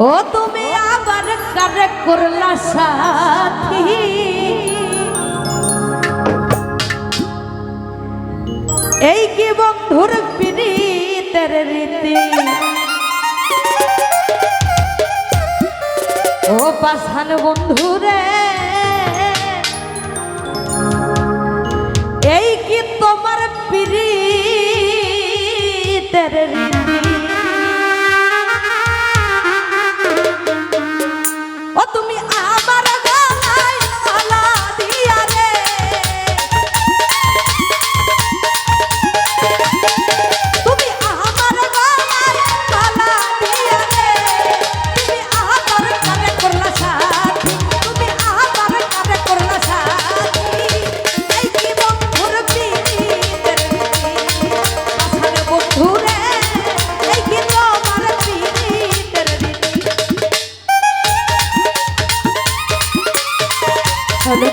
ও তুমি আবার কারে করলা সাথী? এই কি বন্ধুর পিড়িতের রীতি? ও পাশান বন্ধুরে হলো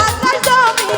আকাশ জমি